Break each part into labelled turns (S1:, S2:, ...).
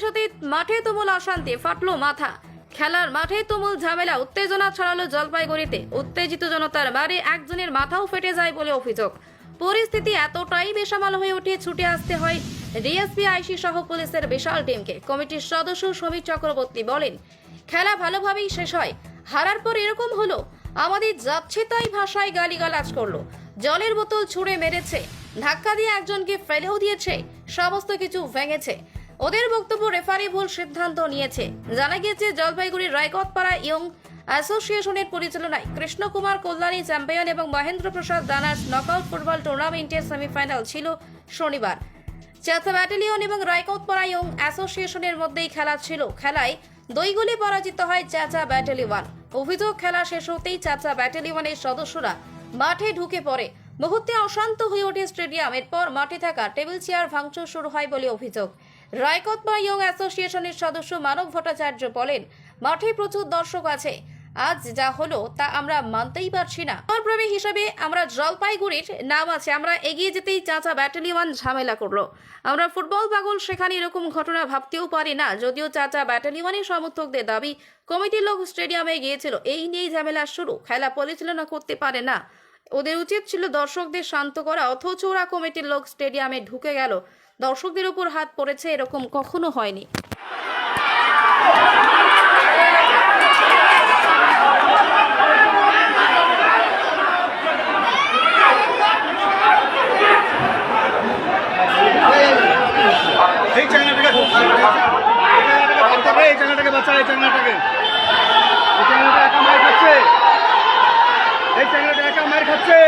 S1: সাথে মাঠে তুমুল অশান্তি, ফাটলো মাথা। খেলার মাঠে তুমুল ঝামেলা, উত্তেজনা ছড়ালো জলপাইগুড়িতে। উত্তেজিত জনতার মারে একজনের মাথাও ফেটে যায় বলে অভিযোগ। পরিস্থিতি এতটাই বেসামাল হয়ে উঠে ছুটে আসতে হয় ডিএসপি, আইসি সহ পুলিশের বিশাল টিমকে। কমিটির সদস্য সমীর চক্রবর্তী বলেন, খেলা ভালোভাবেই শেষ হয়। হারার পর এরকম হলো, আমাদের যাচ্ছে তাই ভাষায় গালিগালাজ করল। জলের বোতল ছুঁড়ে মেরেছে। ধাক্কা দিয়ে একজনকে ফেলেও দিয়েছে। সমস্ত কিছু ভেঙেছে। ওদের বক্তব্য রেফারি ভুল সিদ্ধান্ত নিয়েছে। জানা গিয়েছে, জলপাইগুড়ির রায়কতপাড়া ইয়ং অ্যাসোসিয়েশনের পরিচালনায় কৃষ্ণকুমার কল্যাণী চ্যাম্পিয়ন এবং Mahendra Prasad runners knockout football টুর্নামেন্টের সেমিফাইনাল ছিল শনিবার। চাচা ব্যাটালিয়ন এবং রায়কতপাড়া ইয়ং অ্যাসোসিয়েশনের মধ্যেই খেলা ছিল। খেলায় দুই গোলে পরাজিত হয় চাচা ব্যাটালিয়ন। অভিযোগ, খেলা শেষ হতেই চাচা ব্যাটালিয়নের সদস্যরা মাঠে ঢুকে পড়ে। মুহূর্তে অশান্ত হয়ে ওঠে স্টেডিয়াম। এরপর মাঠে থাকা টেবিল চেয়ার ভাঙচুর শুরু হয় বলে অভিযোগ। রায়কতপাড়া ইয়ং অ্যাসোসিয়েশনের সদস্য মানব ভট্টাচার্য বলেন, মাঠে প্রচুর দর্শক আছে। আজ যা হলো তা আমরা মানতেই পারছি না। প্রেমী হিসাবে আমরা জলপাইগুড়ির নাম আছে। আমরা এগিয়ে যেতেই চাচা ব্যাটালিয়ন ঝামেলা করল। আমরা ফুটবল পাগল, সেখানে এরকম ঘটনা ভাবতেও পারি না। যদিও চাচা ব্যাটালিয়নের সমর্থকদের দাবি, কমিটির লোক স্টেডিয়ামে গিয়েছিল। এই নিয়েই ঝামেলা শুরু। খেলা পরিচালনা করতে পারে না। ওদের উচিত ছিল দর্শকদের শান্ত করা, অথচ ওরা কমিটির লোক স্টেডিয়ামে ঢুকে গেল। দর্শকদের উপর হাত পড়েছে এরকম কখনো হয়নি।
S2: এই বাঁচা, এই এই একা মার খাচ্ছে। এই একা মার খাচ্ছে মার বাচ্চা।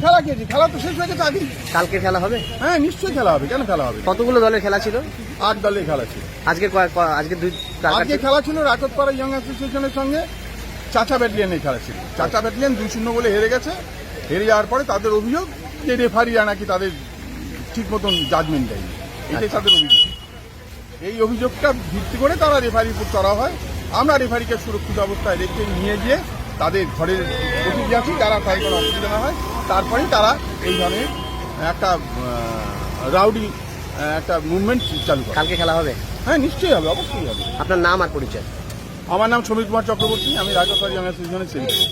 S3: খেলা
S2: খেয়েছি খেলা তো শেষ হয়ে গেছে আগে
S3: কালকে খেলা হবে?
S2: হ্যাঁ নিশ্চয়ই খেলা হবে। কেন খেলা হবে?
S3: কতগুলো দলের খেলা ছিল?
S2: আট দলের খেলা ছিল।
S3: আজকে কয়- আজকে দুই কার কার
S2: আজকে খেলা ছিল রাকতপাড়া ইয়ং অ্যাসোসিয়েশনের সঙ্গে। চাচা ব্যাটালিয়নের খেলা ছিল। চাচা ব্যাটালিয়ন দুই শূন্য বলে হেরে গেছে। হেরে যাওয়ার পরে তাদের অভিযোগ যে রেফারিরা নাকি তাদের ঠিক মতন জাজমেন্ট দেয়নি। এটাই তাদের অভিযোগ। এই অভিযোগটা ভিত্তি করে তারা রেফারির উপর চড়া হয়। আমরা রেফারিকে সুরক্ষিত অবস্থায় রেখে নিয়ে গিয়ে তাদের ঘরের তারা যারা তাই কোনো অসুবিধা না হয়। তারপরেই তারা এই ধরনের একটা রাউডি একটা মুভমেন্ট চালু করে।
S3: কালকে খেলা হবে?
S2: হ্যাঁ নিশ্চয়ই হবে অবশ্যই হবে।
S3: আপনার নাম আর পরিচয়?
S2: আমার নাম সমীর কুমার চক্রবর্তী আমি রাজস্থান অ্যাসোসিয়েশনের সেক্রেটারি